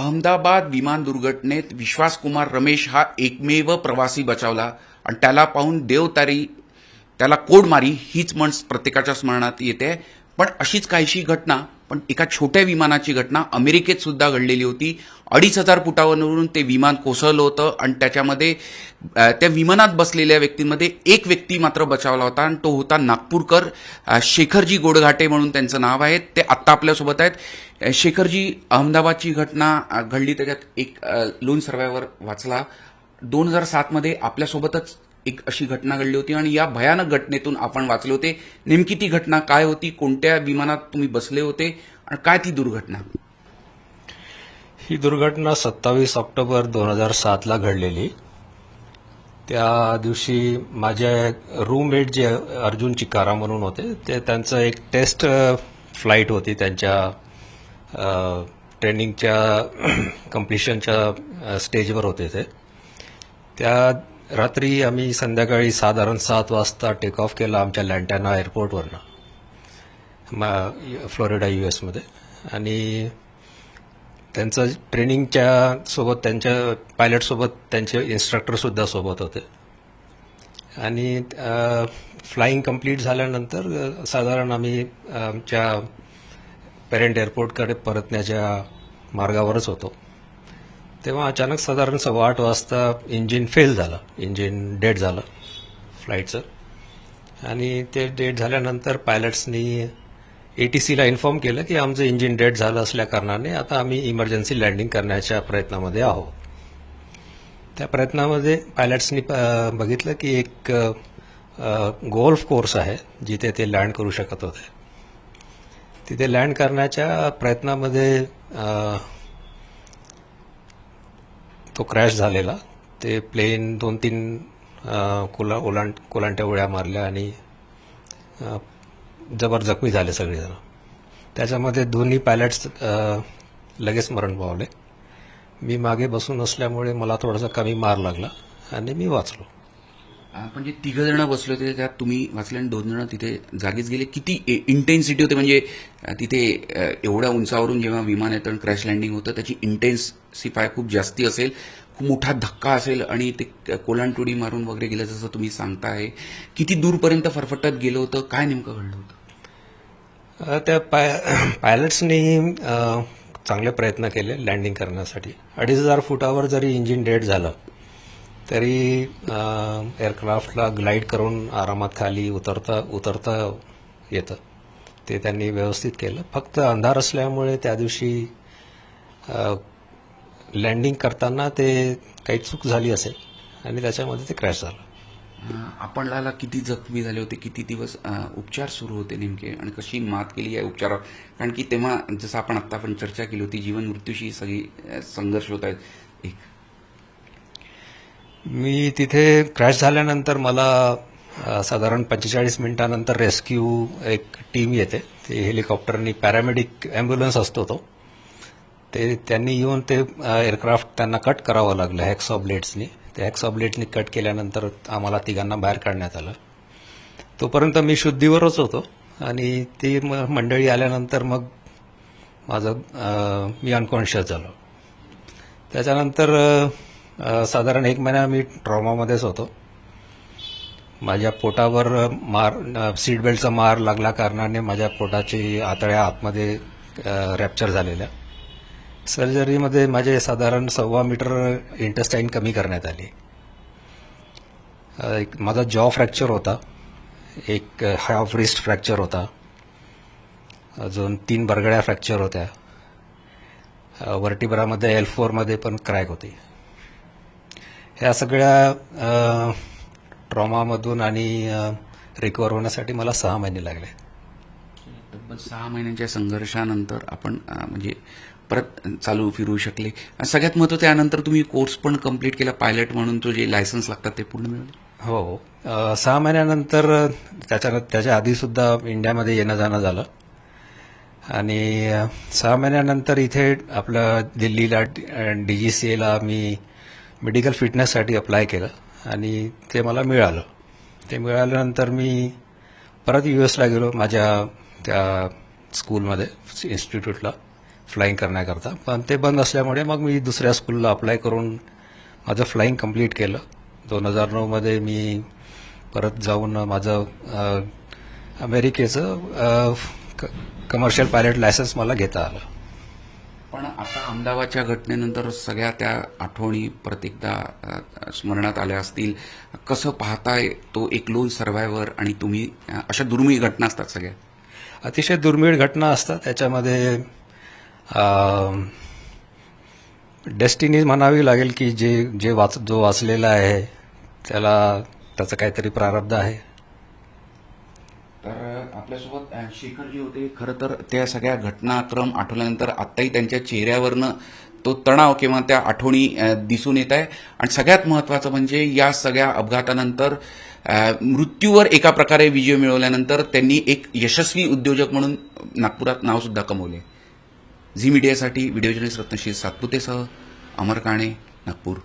अहमदाबाद विमान दुर्घटनेत विश्वासकुमार रमेश हा एकमेव प्रवासी बचावला आणि त्याला पाहून देवतारी त्याला कोड मारी हीच म्हण प्रत्येकाच्या स्मरणात येते. पण अशीच काहीशी घटना पण एका छोट्या विमानाची घटना अमेरिकेत सुद्धा घडलेली होती. अडीच हजार फुटावरून ते विमान कोसळलं होतं आणि त्याच्यामध्ये त्या विमानात बसलेल्या व्यक्तींमध्ये एक व्यक्ती मात्र बचावला होता आणि तो होता नागपूरकर शेखरजी गोडघाटे म्हणून त्यांचं नाव आहे. ते आत्ता आपल्यासोबत आहेत. शेखरजी अहमदाबादची घटना घडली त्याच्यात एक लोन सर्वायवर वाचला. दोन हजार सातमध्ये आपल्यासोबतच एक अशी घटना घडली होती आणि या भयानक घटनेतून आपण वाचले होते. नेमकी ती घटना काय होती? कोणत्या विमानात तुम्ही बसले होते? आणि काय ती दुर्घटना? ही दुर्घटना सत्तावीस ऑक्टोबर दोन हजार सातला घडलेली. त्या दिवशी माझे रूममेट जे अर्जुन चिकारा म्हणून होते ते त्यांचं एक टेस्ट फ्लाईट होती त्यांच्या ट्रेनिंगच्या कम्प्लिशनच्या स्टेजवर होते ते. त्या रात्री आम्ही संध्याकाळी साधारण सात वाजता टेक ऑफ केला आमच्या लँटॅना एअरपोर्टवरनं. मा- फ्लोरिडा यू एसमध्ये. आणि त्यांचं ट्रेनिंगच्या सोबत त्यांच्या पायलटसोबत त्यांचे इन्स्ट्रक्टरसुद्धा सोबत होते. आणि फ्लाईंग कंप्लीट झाल्यानंतर साधारण आम्ही आमच्या पेरेंट एअरपोर्टकडे परतण्याच्या मार्गावरच होतो. तेव्हा अचानक साधारण सव्वा आठ वाजता इंजिन फेल झालं. इंजिन डेड झालं फ्लाईटचं आणि ते डेड झाल्यानंतर पायलट्सनी ए टी सीला इन्फॉर्म केलं की आमचं इंजिन डेड झालं असल्या कारणाने आता आम्ही इमर्जन्सी लँडिंग करण्याच्या प्रयत्नामध्ये आहोत. त्या प्रयत्नामध्ये पायलट्सनी बघितलं की एक गोल्फ कोर्स आहे जिथे ते लँड करू शकत होते. तिथे लँड करण्याच्या प्रयत्नामध्ये तो क्रॅश झालेला. ते प्लेन दोन तीन कोला ओलांड कोलांट्या उड्या मारल्या आणि जबर जखमी झाले सगळेजण. त्याच्यामध्ये दोन्ही पायलट्स लगेच मरण पावले. मी मागे बसून असल्यामुळे मला थोडासा कमी मार लागला आणि मी वाचलो. आपण जे तिघ जण बसले होते त्यात तुम्ही वाचले आणि दोन जण तिथे जागीच गेले. किती इंटेन्सिटी होते म्हणजे तिथे एवढ्या उंचावरून जेव्हा विमान येतं क्रॅश लँडिंग होतं त्याची इंटेन्सिफाय खूप जास्ती असेल खूप मोठा धक्का असेल आणि ते कोलांटुडी मारून वगैरे गेलं जसं तुम्ही सांगताय. किती दूरपर्यंत फरफटत गेलं होतं? काय नेमकं घडलं होतं? त्या पाय पायलट्सनी चांगले प्रयत्न केले लँडिंग करण्यासाठी. अडीच हजार फुटावर जरी इंजिन डेड झालं तरी एअरक्राफ्टला ग्लाईड करून आरामात खाली उतरता उतरता येतं. ते त्यांनी व्यवस्थित केलं. फक्त अंधार असल्यामुळे त्या दिवशी लँडिंग करताना ते काही चूक झाली असेल आणि त्याच्यामध्ये ते क्रॅश झालं. अ, आपणला किती जखमी झाले होते किती दिवस उपचार सुरू होते नेमके आणि कशी मात केली या उपचारावर? कारण की तेव्हा जसं आपण आत्ता आपण चर्चा केली होती जीवन मृत्यूशी सगळी संघर्ष होत आहेत. एक मी तिथे क्रॅश झाल्यानंतर मला साधारण पंचेचाळीस मिनिटानंतर रेस्क्यू एक टीम येते. ते हेलिकॉप्टरनी पॅरामेडिक अँब्युलन्स असतो तो. ते त्यांनी येऊन ते एअरक्राफ्ट त्यांना कट करावं लागलं हॅक्सॉ ब्लेड्सनी. ते हॅक्सॉ ब्लेड्सनी कट केल्यानंतर आम्हाला तिघांना बाहेर काढण्यात आलं. तोपर्यंत मी शुद्धीवरच होतो आणि ती मंडळी आल्यानंतर मग माझं मी अनकॉन्शियस झालो. त्याच्यानंतर साधारण एक महिना मी ट्रॉमामध्येच होतो. माझ्या पोटावर मार सीट बेल्टचा मार लागल्या कारणाने माझ्या पोटाची आतड्या आतमध्ये रॅप्चर झालेल्या. सर्जरीमध्ये माझे साधारण सव्वा मीटर इंटेस्टाईन कमी करण्यात आली. एक माझा जॉ फ्रॅक्चर होता. एक हाफ रिस्ट फ्रॅक्चर होता. अजून तीन बरगड्या फ्रॅक्चर होत्या. वर्टिब्रामध्ये एल फोरमध्ये पण क्रॅक होती. ह्या सगळ्या ट्रॉमामधून आणि रिकवर होण्यासाठी मला सहा महिने लागले. तब्बल सहा महिन्यांच्या संघर्षानंतर आपण म्हणजे परत चालू फिरू शकले. सगळ्यात महत्त्वाचं त्यानंतर तुम्ही कोर्स पण कंप्लीट केला पायलट म्हणून तो जे लायसन्स लागतात ते पूर्ण मिळवले हो. सहा महिन्यानंतर त्याच्या त्याच्या आधी सुद्धा इंडियामध्ये येणं जाणं झालं. आणि सहा महिन्यानंतर इथे आपलं दिल्लीला डी जी सी एला मी मेडिकल फिटनेससाठी अप्लाय केलं आणि ते मला मिळालं. ते मिळाल्यानंतर मी परत यू एसला गेलो माझ्या त्या स्कूलमध्ये इन्स्टिट्यूटला फ्लाईंग करण्याकरता. पण ते बंद असल्यामुळे मग मी दुसऱ्या स्कूलला अप्लाय करून माझं फ्लाईंग कंप्लीट केलं. दोन हजार नऊमध्ये मी परत जाऊन माझं अमेरिकेचं कमर्शियल पायलट लायसन्स मला घेता आलं. पण आता अहमदाबादच्या घटनेनंतर सगळ्या त्या आठवणी प्रत्येकदा स्मरणात आल्या असतील. कसं पाहताय तो एक लोन सर्व्हायव्हर आणि तुम्ही अशा दुर्मिळ घटना असतात सगळ्या? अतिशय दुर्मिळ घटना असतात. त्याच्यामध्ये डेस्टिनी म्हणावी लागेल की जे जे वाच जो वाचलेला आहे त्याला त्याचं काहीतरी प्रारब्ध आहे. आपल्यासोबत शेखर शेखरजी होते खरं तर त्या सगळ्या घटनाक्रम आठवल्यानंतर आत्ताही त्यांच्या चेहऱ्यावरनं तो तणाव किंवा त्या आठवणी दिसून येत आहे. आणि सगळ्यात महत्वाचं म्हणजे या सगळ्या अपघातानंतर मृत्यूवर एका प्रकारे विजय मिळवल्यानंतर त्यांनी एक यशस्वी उद्योजक म्हणून नागपुरात नाव सुद्धा कमवले. झी मीडियासाठी व्हिडिओ जर्नलिस्ट रत्नशील सातपुतेसह अमर काणे नागपूर.